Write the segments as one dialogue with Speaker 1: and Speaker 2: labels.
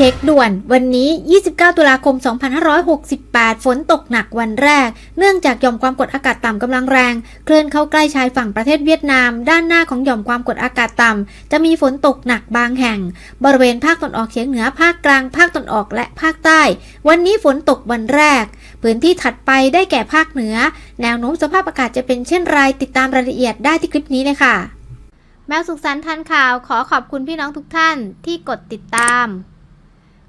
Speaker 1: ช็คด่วน วันนี้ 29 ตุลาคม 2568 ฝนตกหนักวันแรก เนื่องจากหย่อมความกดอากาศต่ำกำลังแรง เคลื่อนเข้าใกล้ชายฝั่งประเทศเวียดนาม ด้านหน้าของหย่อมความกดอากาศต่ำ จะมีฝนตกหนักบางแห่ง บริเวณภาคตะวันออกเฉียงเหนือ ภาคกลาง ภาคตะวันออก และภาคใต้ วันนี้ฝนตกวันแรก พื้นที่ถัดไปได้แก่ภาคเหนือ แนวโน้มสภาพอากาศจะเป็นเช่นไร ติดตามรายละเอียดได้ที่คลิปนี้เลยค่ะแมวสุขสันต์ทันข่าวขอขอบคุณพี่น้องทุกท่านที่กดติดตาม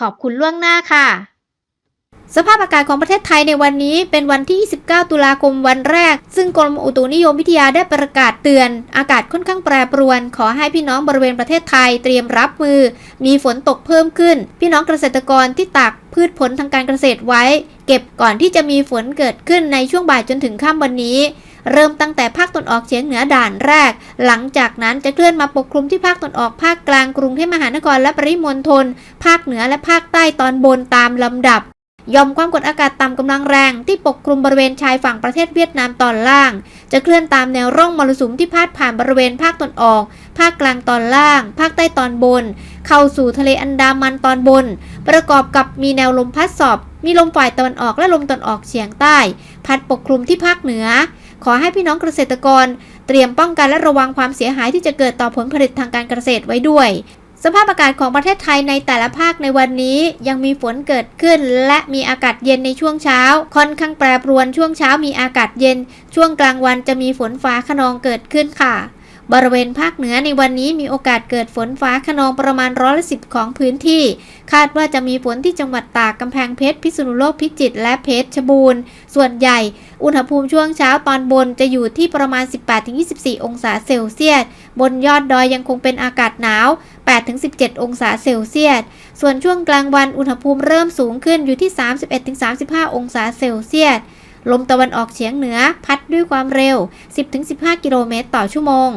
Speaker 1: ขอบคุณล่วงหน้าค่ะ สภาพอากาศของประเทศไทยในวันนี้เป็นวันที่ 29 ตุลาคมวันแรก ซึ่งกรมอุตุนิยมวิทยาได้ประกาศเตือน อากาศค่อนข้างแปรปรวน ขอให้พี่น้องบริเวณประเทศไทยเตรียมรับมือ มีฝนตกเพิ่มขึ้น พี่น้องเกษตรกรที่ตากพืชผลทางการเกษตรไว้ เก็บก่อนที่จะมีฝนเกิดขึ้นในช่วงบ่ายจนถึงค่ำวันนี้ เริ่มตั้งแต่ภาคตะวันออกเฉียงเหนือด่านแรก หลังจากนั้นจะเคลื่อนมาปกคลุมที่ภาคตะวันออกภาคกลางกรุงเทพมหานครและปริมณฑลภาคเหนือและภาคใต้ตอนบนตามลำดับยอมความกดอากาศต่ำกำลังแรงที่ปกคลุมบริเวณชายฝั่งประเทศเวียดนามตอนล่าง จะเคลื่อนตามแนวร่องมรสุมที่พาดผ่านบริเวณภาคตะวันออก ภาคกลางตอนล่าง ภาคใต้ตอนบน เข้าสู่ทะเลอันดามันตอนบน ประกอบกับมีแนวลมพัดสอบ มีลมฝ่ายตะวันออกและลมตะวันออกเฉียงใต้ พัดปกคลุมที่ภาคเหนือ ขอให้พี่น้องเกษตรกร เตรียมป้องกันและระวังความเสียหายที่จะเกิดต่อผลผลิตทางการเกษตรไว้ด้วย สภาพอากาศของประเทศไทยในแต่ละภาคในวันนี้ยังมีฝนเกิดขึ้น และมีอากาศเย็นในช่วงเช้า ค่อนข้างแปรปรวนช่วงเช้ามีอากาศเย็น ช่วงกลางวันจะมีฝนฟ้าขนองเกิดขึ้นค่ะ บริเวณภาคเหนือในวันนี้มีโอกาสเกิดฝนฟ้าขนองประมาณร้อยละสิบของพื้นที่ คาดว่าจะมีฝนที่จังหวัดตากกำแพงเพชร พิษณุโลกพิจิตรและเพชรชบูรณ์ ส่วนใหญ่ อุณหภูมิช่วงเช้าตอนบนจะอยู่ที่ประมาณ 18-24 องศาเซลเซียส บนยอดดอยยังคงเป็นอากาศหนาว 8-17 องศาเซลเซียส ส่วนช่วงกลางวันอุณหภูมิเริ่มสูงขึ้นอยู่ที่ 31-35 องศาเซลเซียส ลมตะวันออกเฉียงเหนือพัดด้วยความเร็ว 10-15 กิโลเมตรต่อชั่วโมง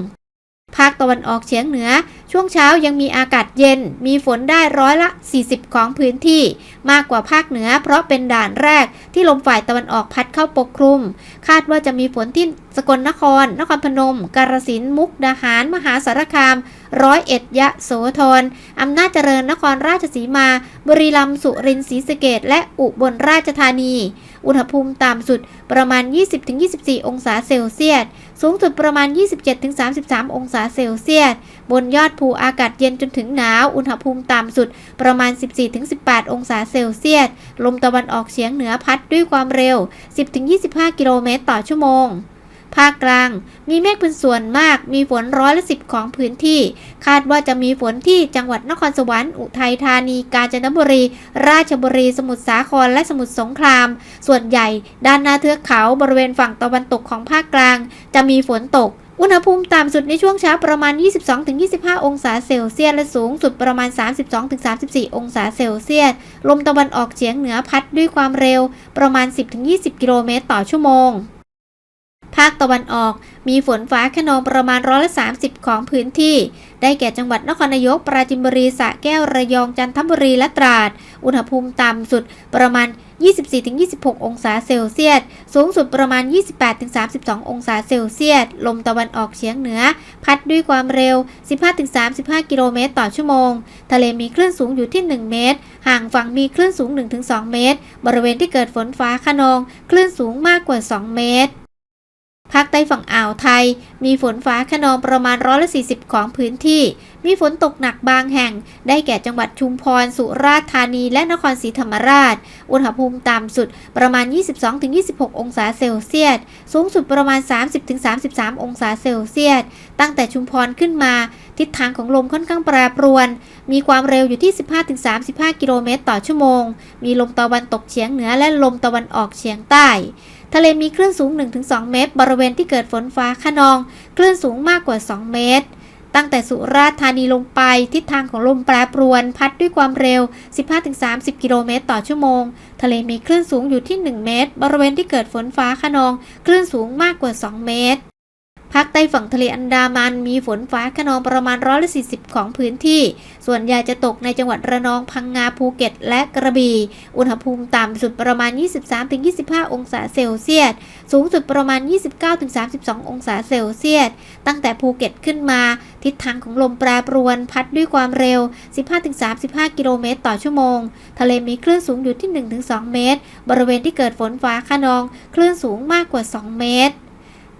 Speaker 1: ภาคตะวันออกเฉียงเหนือ ช่วงเช้ายังมีอากาศเย็น มีฝนได้ร้อยละ 40 ของพื้นที่ มากกว่าภาคเหนือ เพราะเป็นด่านแรกที่ลมฝ่ายตะวันออกพัดเข้าปกคลุม คาดว่าจะมีฝนที่สกลนคร นครพนม กาฬสินธุ์มุกดาหาร มหาสารคาม ร้อยเอ็ดยะโสธรอำนาจเจริญนครราชสีมา บุรีรัมย์สุรินทร์ศรีสะเกดและอุบลราชธานี อุณหภูมิต่ำสุดประมาณ 20-24 องศาเซลเซียส สูงสุดประมาณ 27-33 องศาเซลเซียส บนยอดภูอากาศเย็นจนถึงหนาว อุณหภูมิต่ำสุดประมาณ 14-18 องศาเซลเซียส ลมตะวันออกเฉียงเหนือพัดด้วยความเร็ว 10-25 กิโลเมตรต่อชั่วโมง ภาคกลาง มีเมฆเป็นส่วนมาก มีฝนร้อยละสิบของพื้นที่ คาดว่าจะมีฝนที่จังหวัดนครสวรรค์ อุทัยธานี กาญจนบุรี ราชบุรี สมุทรสาคร และสมุทรสงคราม ส่วนใหญ่ด้านหน้าเทือกเขาบริเวณฝั่งตะวันตกของภาคกลาง จะมีฝนตกอุณหภูมิต่ำสุดในช่วงเช้าประมาณ 22-25 องศาเซลเซียส และสูงสุดประมาณ 32-34 องศาเซลเซียส ลมตะวันออกเฉียงเหนือพัดด้วยความเร็วประมาณ 10-20 กิโลเมตรต่อชั่วโมง ภาคตะวันออกมีฝนฟ้าขนองประมาณร้อยละ30 ของพื้นที่ ได้แก่จังหวัดนครนายก ปราจินบุรีสระแก้วระยองจันทบุรีและตราด อุณหภูมิต่ำสุดประมาณ 24-26 องศาเซลเซียส สูงสุดประมาณ 28-32 องศาเซลเซียส ลมตะวันออกเฉียงเหนือ พัดด้วยความเร็ว 15-35 กิโลเมตรต่อชั่วโมง ทะเลมีคลื่นสูงอยู่ที่ 1 เมตร ห่างฝั่งมีคลื่นสูง 1-2 เมตร บริเวณที่เกิดฝนฟ้าขนอง คลื่นสูงมากกว่า 2 เมตร ภาคใต้ฝั่งอ่าวไทย มีฝนฟ้าขนองประมาณร้อยละ40 ของพื้นที่ มีฝนตกหนักบางแห่ง ได้แก่จังหวัดชุมพร สุราษฎร์ธานีและนครศรีธรรมราช อุณหภูมิต่ำสุดประมาณ 22-26 องศาเซลเซียส สูงสุดประมาณ 30-33 องศาเซลเซียส ตั้งแต่ชุมพรขึ้นมา ทิศทางของลมค่อนข้างแปรปรวน มีความเร็วอยู่ที่ 15-35 กิโลเมตรต่อชั่วโมง มีลมตะวันตกเฉียงเหนือและลมตะวันออกเฉียงใต้ ทะเลมีคลื่นสูง 1-2 เมตร บริเวณที่เกิดฝนฟ้าขนอง คลื่นสูงมากกว่า 2 เมตร ตั้งแต่สุราษฎร์ธานีลงไป ทิศทางของลมแปรปรวน พัดด้วยความเร็ว 15-30 กิโลเมตรต่อชั่วโมง ทะเลมีคลื่นสูงอยู่ที่ 1 เมตร บริเวณที่เกิดฝนฟ้าขนอง คลื่นสูงมากกว่า 2 เมตร ภาคใต้ฝั่งทะเลอันดามันมีฝนฟ้าขนองประมาณร้อยละ40 ของพื้นที่ ส่วนใหญ่จะตกในจังหวัดระนองพังงาภูเก็ต และกระบี่ อุณหภูมิต่ำสุดประมาณ 23-25 องศาเซลเซียส สูงสุดประมาณ 29-32 องศาเซลเซียส ตั้งแต่ภูเก็ตขึ้นมา ทิศทางของลมแปรปรวน พัดด้วยความเร็ว 15-35 กิโลเมตรต่อชั่วโมง ทะเลมีคลื่นสูงอยู่ที่ 1-2 เมตร บริเวณที่เกิดฝนฟ้าขนอง คลื่นสูงมากกว่า 2 เมตร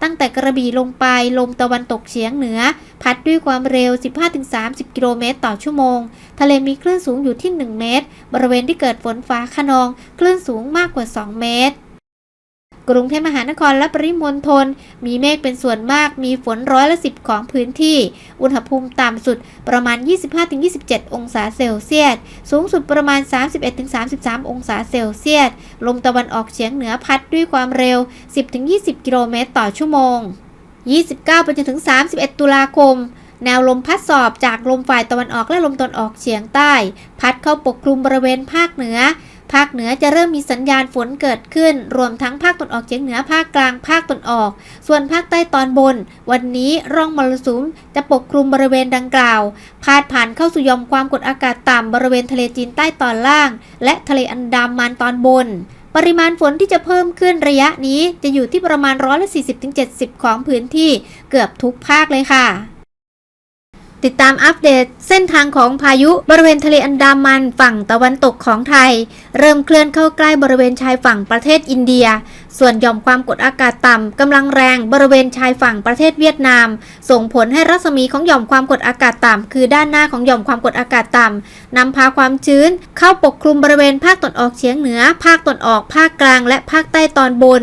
Speaker 1: ตั้งแต่กระบี่ลงไปลมตะวันตกเฉียงเหนือ พัดด้วยความเร็ว 15-30 กิโลเมตรต่อชั่วโมง ทะเลมีคลื่นสูงอยู่ที่ 1 เมตร บริเวณที่เกิดฝนฟ้าขนอง คลื่นสูงมากกว่า 2 เมตร กรุงเทพมหานครและปริมณฑลมีเมฆเป็นส่วนมาก มีฝนร้อยละสิบของพื้นที่ อุณหภูมิต่ำสุดประมาณ 25-27 องศาเซลเซียส สูงสุดประมาณ 31-33 องศาเซลเซียส ลมตะวันออกเฉียงเหนือพัดด้วยความเร็ว 10-20 กิโลเมตรต่อชั่วโมง 29 ไปจนถึง 31 ตุลาคมแนวลมพัดสอบจากลมฝ่ายตะวันออกและลมตะวันออกเฉียงใต้ พัดเข้าปกคลุมบริเวณภาคเหนือ ภาคเหนือจะเริ่มมีสัญญาณฝนเกิดขึ้น รวมทั้งภาคตะวันออกเฉียงเหนือภาคกลางภาคตะวันออก ส่วนภาคใต้ตอนบน วันนี้ร่องมรสุมจะปกคลุมบริเวณดังกล่าว พาดผ่านเข้าสู่ยอมความกดอากาศต่ำบริเวณทะเลจีนใต้ตอนล่าง และทะเลอันดามันตอนบนปริมาณฝนที่จะเพิ่มขึ้นระยะนี้จะอยู่ที่ประมาณร้อยละ40-70 ของพื้นที่เกือบทุกภาคเลยค่ะ ติดตามอัปเดตเส้นทางของพายุบริเวณทะเลอันดามันฝั่งตะวันตกของไทย เริ่มเคลื่อนเข้าใกล้บริเวณชายฝั่งประเทศอินเดีย ส่วนหย่อมความกดอากาศต่ำกำลังแรงบริเวณชายฝั่งประเทศเวียดนาม ส่งผลให้รัศมีของหย่อมความกดอากาศต่ำคือด้านหน้าของหย่อมความกดอากาศต่ำนำพาความชื้น เข้าปกคลุมบริเวณภาคตะวันออกเฉียงเหนือ ภาคตะวันออกภาคกลาง และภาคใต้ตอนบน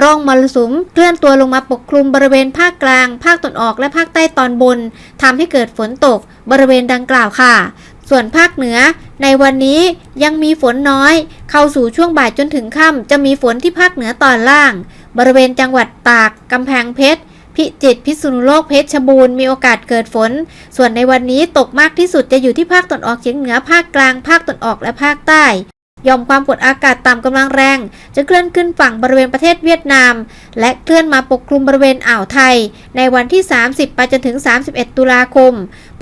Speaker 1: ร่องมรสุมเคลื่อนตัวลงมาปกคลุมบริเวณภาคกลาง ภาคตะวันออกและภาคใต้ตอนบนทำให้เกิดฝนตกบริเวณดังกล่าวค่ะ ส่วนภาคเหนือ ในวันนี้ยังมีฝนน้อย เข้าสู่ช่วงบ่ายจนถึงค่ำจะมีฝนที่ภาคเหนือตอนล่าง บริเวณจังหวัดตากกำแพงเพชรพิจิตรพิษณุโลกเพชรบูรณ์มีโอกาสเกิดฝน ส่วนในวันนี้ตกมากที่สุดจะอยู่ที่ภาคตะวันออกเฉียงเหนือภาคกลาง ภาคตะวันออกและภาคใต้ ยอมความกดอากาศต่ำกำลังแรง จะเคลื่อนขึ้นฝั่งบริเวณประเทศเวียดนาม และเคลื่อนมาปกคลุมบริเวณอ่าวไทย ในวันที่ 30 ไปจนถึง 31 ตุลาคม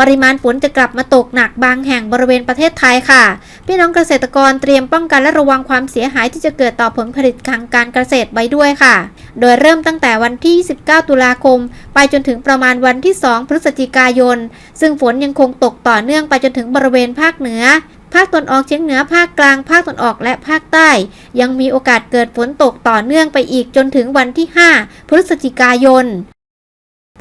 Speaker 1: ปริมาณฝนจะกลับมาตกหนักบางแห่งบริเวณประเทศไทยค่ะ พี่น้องเกษตรกรเตรียมป้องกันและระวังความเสียหายที่จะเกิดต่อผลผลิตทางการเกษตรไว้ด้วยค่ะ โดยเริ่มตั้งแต่วันที่29ตุลาคม ไปจนถึงประมาณวันที่ 2 พฤศจิกายน ซึ่งฝนยังคงตกต่อเนื่องไปจนถึงบริเวณภาคเหนือ ภาคตะวันออกเฉียงเหนือภาคกลาง ภาคตะวันออกและภาคใต้ ยังมีโอกาสเกิดฝนตกต่อเนื่องไปอีกจนถึงวันที่ 5 พฤศจิกายน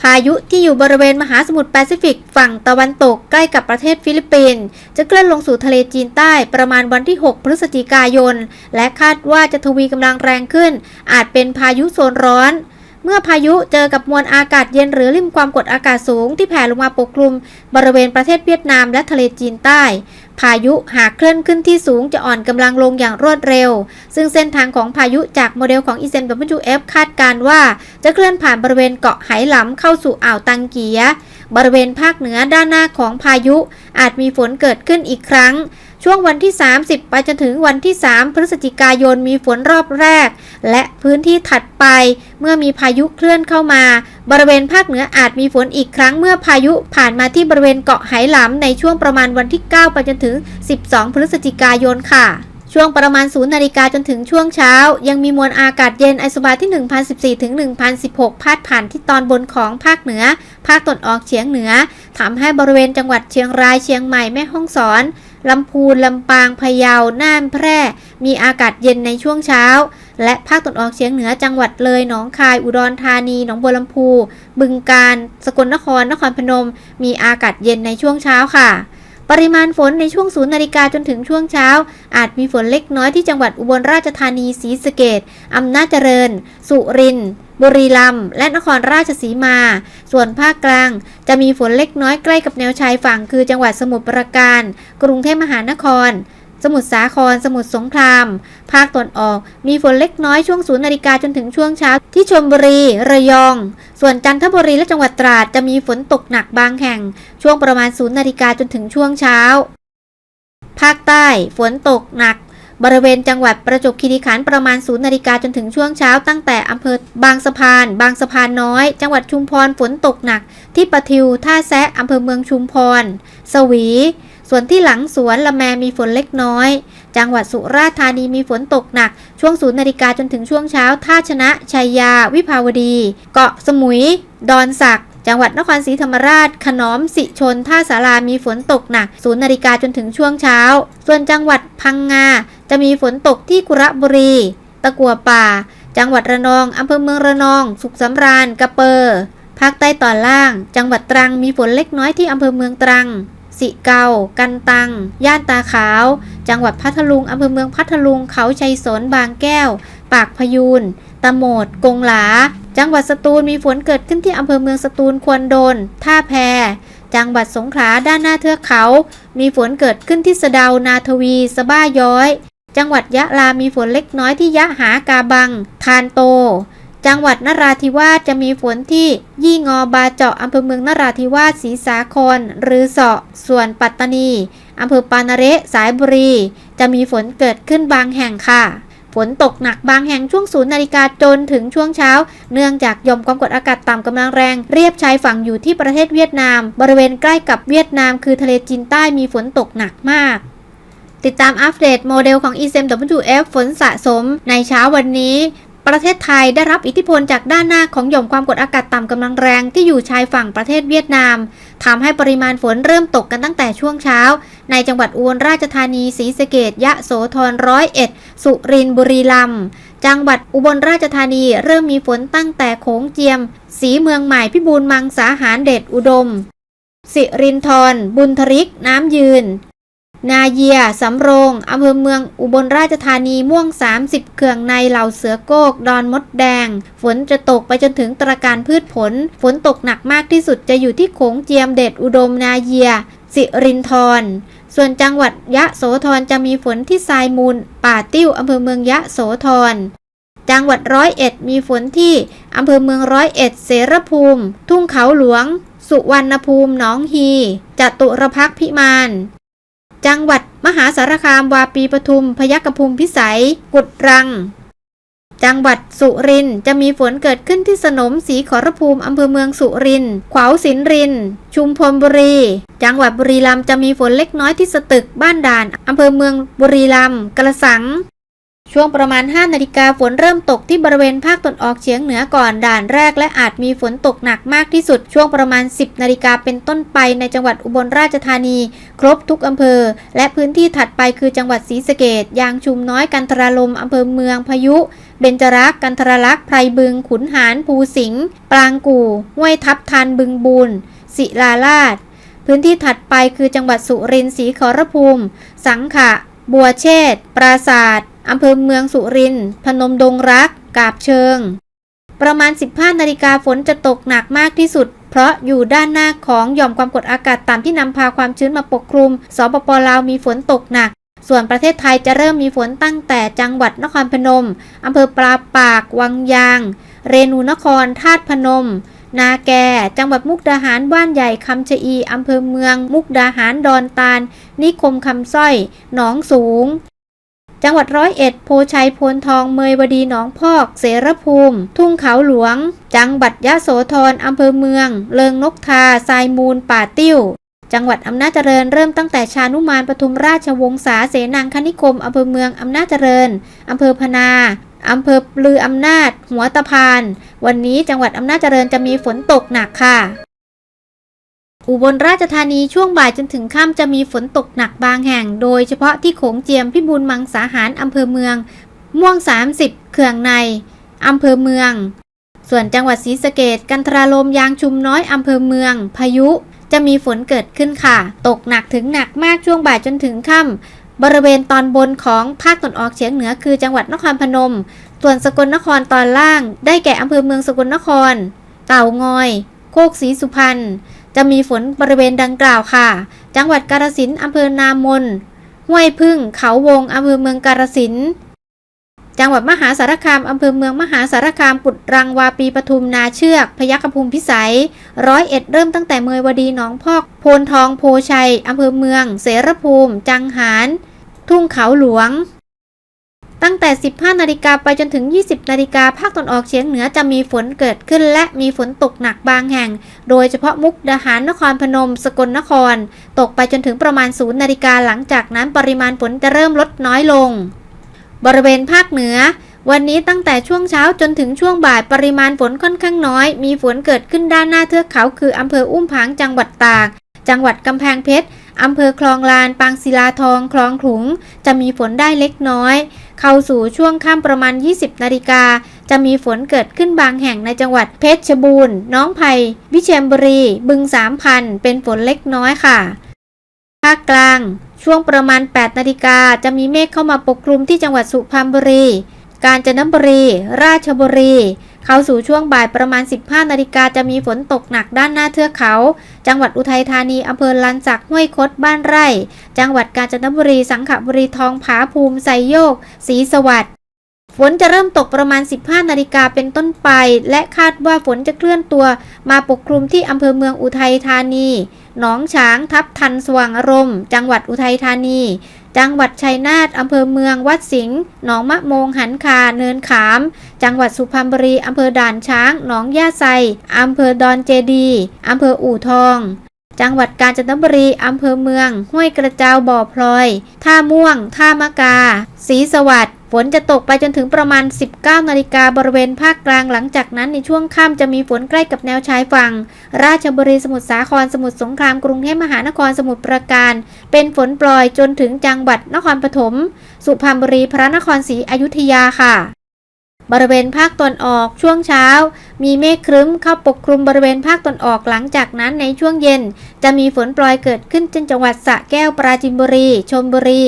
Speaker 1: พายุที่อยู่บริเวณมหาสมุทรแปซิฟิกฝั่งตะวันตกใกล้กับประเทศฟิลิปปินส์จะเคลื่อนลงสู่ทะเลจีนใต้ประมาณวันที่ 6 พฤศจิกายน และคาดว่าจะทวีกำลังแรงขึ้น อาจเป็นพายุโซนร้อน เมื่อพายุเจอกับมวลอากาศเย็นหรือริมความกดอากาศสูงที่แผ่ลงมาปกคลุม บริเวณประเทศเวียดนามและทะเลจีนใต้ พายุหากเคลื่อนขึ้นที่สูงจะอ่อนกำลังลงอย่างรวดเร็ว ซึ่งเส้นทางของพายุจากโมเดลของ ECMWF คาดการว่า จะเคลื่อนผ่านบริเวณเกาะไหหลำเข้าสู่อ่าวตังเกีย บริเวณภาคเหนือด้านหน้าของพายุ อาจมีฝนเกิดขึ้นอีกครั้ง ช่วงวันที่ 30 ไปจนถึงวันที่ 3 พฤศจิกายนมีฝนรอบแรก และพื้นที่ถัดไป เมื่อมีพายุเคลื่อนเข้ามา บริเวณภาคเหนืออาจมีฝนอีกครั้งเมื่อพายุผ่านมาที่บริเวณเกาะไหหลำในช่วงประมาณวันที่ 9 ไปจนถึง 12 พฤศจิกายนค่ะ ช่วงประมาณ 0นาฬิกาจนถึงช่วงเช้า ยังมีมวลอากาศเย็นไอโซบาที่ 1014 ถึง 1016 พาดผ่านที่ตอนบนของภาคเหนือ ภาคตะวันออกเฉียงเหนือทำให้บริเวณจังหวัดเชียงรายเชียงใหม่แม่ฮ่องสอนลำพูน ลำปาง พะเยา น่านแพร่ มีอากาศเย็นในช่วงเช้า และภาคตะวันออกเฉียงเหนือจังหวัดเลย หนองคาย อุดรธานี หนองบัวลำพู บึงกาฬ สกลนคร นครพนม มีอากาศเย็นในช่วงเช้าค่ะ ปริมาณฝนในช่วงศูนย์นาฬิกาจนถึงช่วงเช้า อาจมีฝนเล็กน้อยที่จังหวัดอุบลราชธานีศรีสะเกดอำนาจเจริญ สุรินทร์บุรีรัมย์และนครราชสีมา ส่วนภาคกลาง จะมีฝนเล็กน้อยใกล้กับแนวชายฝั่งคือจังหวัดสมุทรปราการ กรุงเทพมหานคร สมุทรสาคร สมุทรสงคราม ภาคตะวันออก มีฝนเล็กน้อยช่วงศูนย์นาฬิกาจนถึงช่วงเช้า ที่ชลบุรี ระยอง ส่วนจันทบุรีและจังหวัดตราดจะมีฝนตกหนักบางแห่ง ช่วงประมาณศูนย์นาฬิกาจนถึงช่วงเช้า ภาคใต้ ฝนตกหนัก บริเวณจังหวัดประจวบคีรีขันธ์ประมาณศูนย์นาฬิกาจนถึงช่วงเช้า ตั้งแต่อำเภอบางสะพาน บางสะพานน้อย จังหวัดชุมพรฝนตกหนัก ที่ปะทิวท่าแซะอำเภอเมืองชุมพร สวี ส่วนที่หลังสวนละแมมีฝนเล็กน้อย จังหวัดสุราษฎร์ธานีมีฝนตกหนัก ช่วงศูนย์นาฬิกาจนถึงช่วงเช้า ท่าชนะ ชัยยา วิภาวดี เกาะสมุย ดอนสักจังหวัดนครศรีธรรมราช ขนอม สิชน ท่าสารามีฝนตกหนัก ศูนย์นาฬิกาจนถึงช่วงเช้า ส่วนจังหวัดพังงา จะมีฝนตกที่กุระบุรี ตะกัวป่า จังหวัดระนอง อำเภอเมืองระนอง สุขสำราญ กระเปอร์ภาคใต้ตอนล่าง จังหวัดตรัง มีฝนเล็กน้อยที่อำเภอเมืองตรัง สิเกา กันตัง ย่านตาขาว จังหวัดพัทลุง อำเภอเมืองพัทลุง เขาชัยสน บางแก้ว ปากพยูน ตะโหมด กงหลา จังหวัดสตูล มีฝนเกิดขึ้นที่อำเภอเมืองสตูล ควรโดน ท่าแพ จังหวัดสงขลา ด้านหน้าเทือกเขา มีฝนเกิดขึ้นที่สะเดา นาทวี สบ้าย้อย จังหวัดยะลา มีฝนเล็กน้อยที่ยะหากาบังทานโต จังหวัดนราธิวาสจะมีฝนที่ยี่งอบาเจาะอำเภอเมืองนราธิวาสศรีสาครหรือเสาะส่วนปัตตานีอำเภอปานาเระสายบุรี จะมีฝนเกิดขึ้นบางแห่งค่ะ ฝนตกหนักบางแห่งช่วงศูนย์นาฬิกาจนถึงช่วงเช้า เนื่องจากย่อมความกดอากาศต่ำกำลังแรง เรียบชายฝั่งอยู่ที่ประเทศเวียดนาม บริเวณใกล้กับเวียดนามคือทะเลจีนใต้มีฝนตกหนักมากติดตามอัปเดตโมเดลของ ECMWF ฝนสะสมในเช้าวันนี้ ประเทศไทยได้รับอิทธิพลจากด้านหน้าของหย่อมความกดอากาศต่ำกำลังแรงที่อยู่ชายฝั่งประเทศเวียดนามทำให้ปริมาณฝนเริ่มตกกันตั้งแต่ช่วงเช้า ในจังหวัดอุบลราชธานีศรีสะเกดยะโสธรร้อยเอ็ดสุรินทร์บุรีรัมย์จังหวัดอุบลราชธานีเริ่มมีฝนตั้งแต่โขงเจียม สีเมืองใหม่พิบูลมังสาหารเดชอุดม สิรินทรบุญทริก น้ำยืน นาเยีย สำโรง อำเภอเมืองอุบลราชธานี ม่วง 30เขื่องในเหล่าเสือโกก ดอนมดแดง ฝนจะตกไปจนถึงตระการพืชผล ฝนตกหนักมากที่สุดจะอยู่ที่โขงเจียมเดชอุดมนาเยีย สิรินทรส่วนจังหวัดยะโสธรจะมีฝนที่ทรายมูล ป่าติ้วอำเภอเมืองยะโสธร จังหวัดร้อยเอ็ดมีฝนที่อำเภอเมืองร้อยเอ็ดเสรภูมิ ทุ่งเขาหลวง สุวรรณภูมิหนองฮีจตุรพักพิมาน จังหวัดมหาสารคามวาปีปทุม พยัคฆภูมิพิสัย กุดรัง จังหวัดสุรินจะมีฝนเกิดขึ้นที่สนมสีขอรภูมิอำเภอเมืองสุรินขวาวสินริน ชุมพลบุรี จังหวัดบุรีรัมย์จะมีฝนเล็กน้อยที่สตึกบ้านด่านอำเภอเมืองบุรีรัมย์กระสัง ช่วงประมาณ 5 นาฬิกาฝนเริ่มตกที่บริเวณภาคตะวันออกเฉียงเหนือก่อนด่านแรก และอาจมีฝนตกหนักมากที่สุด ช่วงประมาณ 10 นาฬิกาเป็นต้นไปในจังหวัดอุบลราชธานี ครบทุกอำเภอ และพื้นที่ถัดไปคือจังหวัดศรีสะเกดยางชุมน้อยกันทราลมอำเภอเมืองพายุ เบญจรักกันทรลักษ์ไพรบึง ขุนหารภูสิงห์ปรางกู่ห้วยทับทันบึงบูนศิลาลาดพื้นที่ถัดไปคือจังหวัดสุรินทร์ศรีขอรภูมิ สังขะ บัวเชษปราศาสตร์ อำเภอเมืองสุรินทร์พนมดงรัก กาบเชิง ประมาณ 15 นาฬิกาฝนจะตกหนักมากที่สุด เพราะอยู่ด้านหน้าของหย่อมความกดอากาศต่ำที่นำพาความชื้นมาปกคลุม สปปลาวมีฝนตกหนัก ส่วนประเทศไทยจะเริ่มมีฝนตั้งแต่จังหวัดนครพนมอำเภอปลาปาก วังยาง เรนูนครธาตุพนมนาแกจังหวัดมุกดาหาร บ้านใหญ่ คำชะอี อำเภอเมือง มุกดาหาร ดอนตาล นิคมคำสร้อย หนองสูง จังหวัดร้อยเอ็ด โพชัยโพนทอง เมยวดีหนองพอก เสรภูมิ ทุ่งเขาหลวง จังหวัดยะโสธรอำเภอเมือง เลิงนกทาทรายมูล ป่าติ้ว จังหวัดอำนาจเจริญเริ่มตั้งแต่ชานุมานปทุมราชวงศาเสนังคณิคมอำเภอเมืองอำนาจเจริญอำเภอพนาอำเภอปลืออำนาจ หัวตะพาน วันนี้จังหวัดอำนาจเจริญจะมีฝนตกหนักค่ะ อุบลราชธานีช่วงบ่ายจนถึงค่ำจะมีฝนตกหนักบางแห่ง โดยเฉพาะที่โขงเจียมพิบูลมังสาหารอำเภอเมือง ม่วง 30 เขื่องในอำเภอเมือง ส่วนจังหวัดศรีสะเกดกันทราลมยางชุมน้อยอำเภอเมือง พายุ จะมีฝนเกิดขึ้นค่ะ ตกหนักถึงหนักมากช่วงบ่ายจนถึงค่ำบริเวณตอนบนของภาคตะวันออกเฉียงเหนือคือจังหวัดนครพนม ส่วนสกลนครตอนล่าง ได้แก่อำเภอเมืองสกลนคร เต่างอย โคกศรีสุพรรณ จะมีฝนบริเวณดังกล่าวค่ะ จังหวัดกาฬสินธุ์อำเภอนามน ห้วยพึ่ง เขาวงอำเภอเมืองกาฬสินธุ์จังหวัดมหาสารคามอำเภอเมืองมหาสารคามปุดรังวาปีปทุมนาเชือก พยัคฆภูมิพิสัย ร้อยเอ็ดเริ่มตั้งแต่เมยวดีหนองพอกโพนทองโพชัยอำเภอเมือง เสรภูมิ จังหาร ทุ่งเขาหลวง ตั้งแต่ 15 นาฬิกาไปจนถึง 20 นาฬิกาภาคตะวันออกเฉียงเหนือจะมีฝนเกิดขึ้น และมีฝนตกหนักบางแห่ง โดยเฉพาะมุกดาหารนครพนม สกลนคร ตกไปจนถึงประมาณ 0 นาฬิกาหลังจากนั้นปริมาณฝนจะเริ่มลดน้อยลง บริเวณภาคเหนือ วันนี้ตั้งแต่ช่วงเช้าจนถึงช่วงบ่ายปริมาณฝนค่อนข้างน้อย มีฝนเกิดขึ้นด้านหน้าเทือกเขาคืออำเภออุ้มผางจังหวัดตาก จังหวัดกำแพงเพชรอำเภอคลองลาน ปางศิลาทอง คลองขลุง จะมีฝนได้เล็กน้อย เข้าสู่ช่วงค่ำประมาณ 20 นาฬิกา จะมีฝนเกิดขึ้นบางแห่งในจังหวัดเพชรบูรณ์ น้องไผ่วิเชียรบุรี บึงสามพัน เป็นฝนเล็กน้อยค่ะ ภาคกลาง ช่วงประมาณ 8 นาฬิกา จะมีเมฆเข้ามาปกคลุมที่จังหวัดสุพรรณบุรี กาญจนบุรี ราชบุรี เข้าสู่ช่วงบ่ายประมาณ 15 นาฬิกาจะมีฝนตกหนักด้านหน้าเทือกเขา จังหวัดอุทัยธานีอำเภอลันสักห้วยคดบ้านไร่ จังหวัดกาญจนบุรี สังขบุรีทองผาภูมิไซโยกศรีสวัสดิ์ฝนจะเริ่มตกประมาณ 15 นาฬิกาเป็นต้นไป และคาดว่าฝนจะเคลื่อนตัว มาปกคลุมที่อำเภอเมืองอุทัยธานี หนองฉาง ทับทันสว่างอารมณ์ จังหวัดอุทัยธานี จังหวัดชัยนาทอำเภอเมือง วัดสิงห์ หนองมะโมง หันคา เนินขาม จังหวัดสุพรรณบุรี อำเภอด่านช้าง หนองย่าไซ อำเภอดอนเจดี อำเภออู่ทอง จังหวัดกาญจนบุรีอำเภอเมือง ห้วยกระเจ้าบ่อพลอย ท่าม่วง ท่ามะกาศรีสวัสดิ์ฝนจะตกไปจนถึงประมาณ 19 นาฬิกาบริเวณภาคกลางหลังจากนั้นในช่วงค่ำจะมีฝนใกล้กับแนวชายฝั่ง ราชบุรีสมุทรสาครสมุทรสงครามกรุงเทพมหานครสมุทรปราการ เป็นฝนปล่อยจนถึงจังหวัดนครปฐม สุพรรณบุรีพระนครศรีอยุธยาค่ะ บริเวณภาคตอนออกช่วงเช้า มีเมฆครึ้มเข้าปกคลุมบริเวณภาคตอนออกหลังจากนั้นในช่วงเย็น จะมีฝนปลอยเกิดขึ้นจนจังหวัดสระแก้วปราจินบุรี ชลบุรี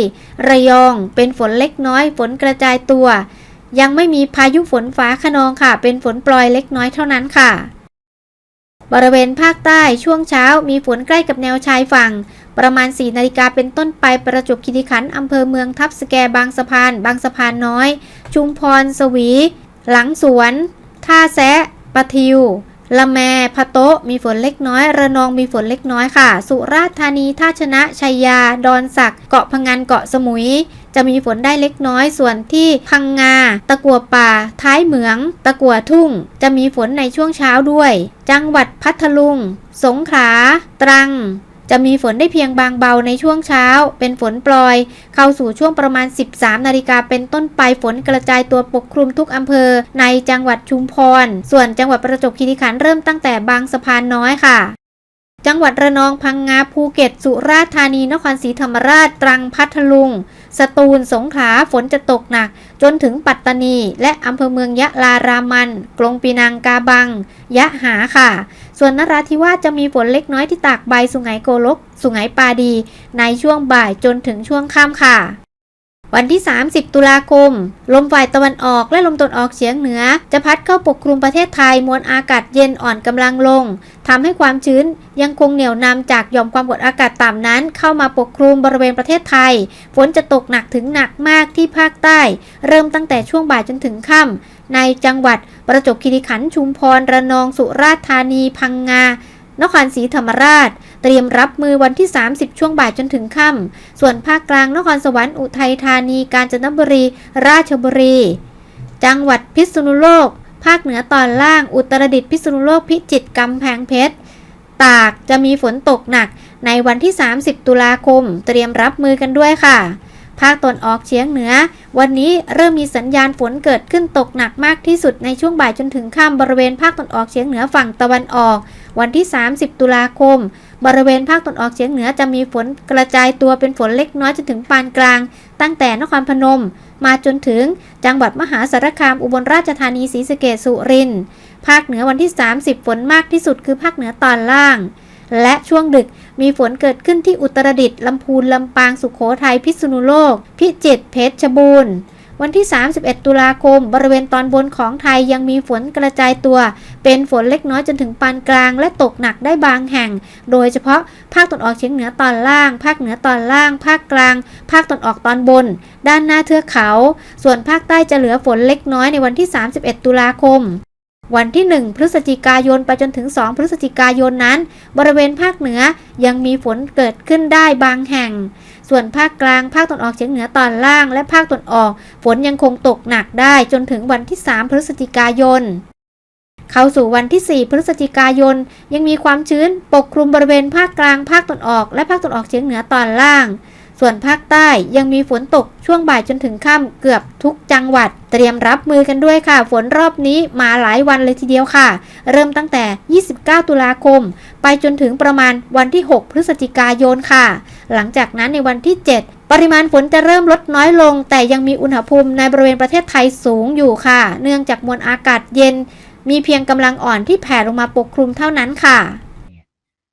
Speaker 1: ระยอง เป็นฝนเล็กน้อย ฝนกระจายตัว ยังไม่มีพายุฝนฟ้าขนองค่ะ เป็นฝนปลอยเล็กน้อยเท่านั้นค่ะบริเวณภาคใต้ช่วงเช้ามีฝนใกล้กับแนวชายฝั่ง ประมาณ 4 นาฬิกาเป็นต้นไปประจวบคีรีขันธ์อำเภอเมืองทับสแกบางสะพาน บางสะพานน้อย ชุมพร สวี หลังสวน ท่าแซะปะทิว ละแมพะโต๊ะมีฝนเล็กน้อย ระนองมีฝนเล็กน้อยค่ะ สุราษฎร์ธานี ท่าชนะ ชัยยา ดอนสัก เกาะพังงานเกาะสมุย จะมีฝนได้เล็กน้อย ส่วนที่พังงา ตะกัวป่า ท้ายเหมือง ตะกัวทุ่ง จะมีฝนในช่วงเช้าด้วย จังหวัดพัทลุง สงขลา ตรัง จะมีฝนได้เพียงบางเบาในช่วงเช้า เป็นฝนปล่อย เข้าสู่ช่วงประมาณ 13 นาฬิกาเป็นต้นไปฝนกระจายตัวปกคลุมทุกอำเภอ ในจังหวัดชุมพร ส่วนจังหวัดประจวบคีรีขันธ์เริ่มตั้งแต่บางสะพานน้อยค่ะจังหวัดระนองพังงาภูเก็ต สุราษฎร์ธานีนครศรีธรรมราช ตรังพัทลุง สตูลสงขลาฝนจะตกหนัก จนถึงปัตตานี และอำเภอเมืองยะลารามัน กรงปีนังกาบัง ยะหาค่ะ ส่วนนราธิวาสจะมีฝนเล็กน้อยที่ตากใบสุไหงโกลก สุไหงปาดี ในช่วงบ่ายจนถึงช่วงค่ำค่ะ วันที่ 30 ตุลาคม ลมฝ่ายตะวันออกและลมตะวันออกเฉียงเหนือ จะพัดเข้าปกคลุมประเทศไทยมวลอากาศเย็นอ่อนกำลังลงทำให้ความชื้นยังคงเหนี่ยวนำจากหย่อมความกดอากาศต่ำนั้น เข้ามาปกคลุมบริเวณประเทศไทย ฝนจะตกหนักถึงหนักมากที่ภาคใต้ เริ่มตั้งแต่ช่วงบ่ายจนถึงค่ำในจังหวัดประจวบคีรีขันธ์ชุมพรระนองสุราษฎร์ธานีพังงา นครศรีธรรมราช เตรียมรับมือวันที่ 30 ช่วงบ่ายจนถึงค่ำส่วนภาคกลางนครสวรรค์อุทัยธานี กาญจนบุรี ราชบุรี จังหวัดพิษณุโลก ภาคเหนือตอนล่าง อุตรดิตถ์พิษณุโลกพิจิตรกำแพงเพชรตากจะมีฝนตกหนัก ในวันที่ 30 ตุลาคม เตรียมรับมือกันด้วยค่ะภาคตอนออกเฉียงเหนือ วันนี้เริ่มมีสัญญาณฝนเกิดขึ้นตกหนักมากที่สุดในช่วงบ่ายจนถึงค่ำบริเวณภาคตอนออกเฉียงเหนือฝั่งตะวันออก วันที่ 30 ตุลาคม บริเวณภาคตอนออกเฉียงเหนือจะมีฝนกระจายตัวเป็นฝนเล็กน้อยจนถึงปานกลาง ตั้งแต่นครพนม มาจนถึงจังหวัดมหาสารคามอุบลราชธานีศรีสะเกษสุรินทร์ภาคเหนือวันที่ 30 ฝนมากที่สุดคือภาคเหนือตอนล่าง และช่วงดึกมีฝนเกิดขึ้นที่อุตรดิตถ์ลำพูนลำปางสุขโขทัยพิษณุโลก พิจิตรเพชรบูรณ์ วันที่ 31 ตุลาคม บริเวณตอนบนของไทยยังมีฝนกระจายตัว เป็นฝนเล็กน้อยจนถึงปานกลาง และตกหนักได้บางแห่ง โดยเฉพาะภาคตะวันออกเฉียงเหนือตอนล่าง ภาคเหนือตอนล่าง ภาคกลาง ภาคตะวันออกตอนบน ด้านหน้าเทือกเขา ส่วนภาคใต้จะเหลือฝนเล็กน้อยในวันที่ 31 ตุลาคมวันที่ 1 พฤศจิกายนไปจนถึง 2 พฤศจิกายนนั้น บริเวณภาคเหนือยังมีฝนเกิดขึ้นได้บางแห่ง ส่วนภาคกลาง ภาคตะวันออกเฉียงเหนือตอนล่าง และภาคตะวันออก ฝนยังคงตกหนักได้จนถึงวันที่ 3 พฤศจิกายน เข้าสู่วันที่ 4 พฤศจิกายน ยังมีความชื้นปกคลุมบริเวณภาคกลาง ภาคตะวันออก และภาคตะวันออกเฉียงเหนือตอนล่าง ส่วนภาคใต้ยังมีฝนตกช่วงบ่ายจนถึงค่ำเกือบทุกจังหวัด เตรียมรับมือกันด้วยค่ะ ฝนรอบนี้มาหลายวันเลยทีเดียวค่ะ เริ่มตั้งแต่ 29 ตุลาคม ไปจนถึงประมาณวันที่ 6 พฤศจิกายนค่ะ หลังจากนั้นในวันที่ 7ปริมาณฝนจะเริ่มลดน้อยลง แต่ยังมีอุณหภูมิในบริเวณประเทศไทยสูงอยู่ค่ะ เนื่องจากมวลอากาศเย็น มีเพียงกำลังอ่อนที่แผ่ลงมาปกคลุมเท่านั้นค่ะ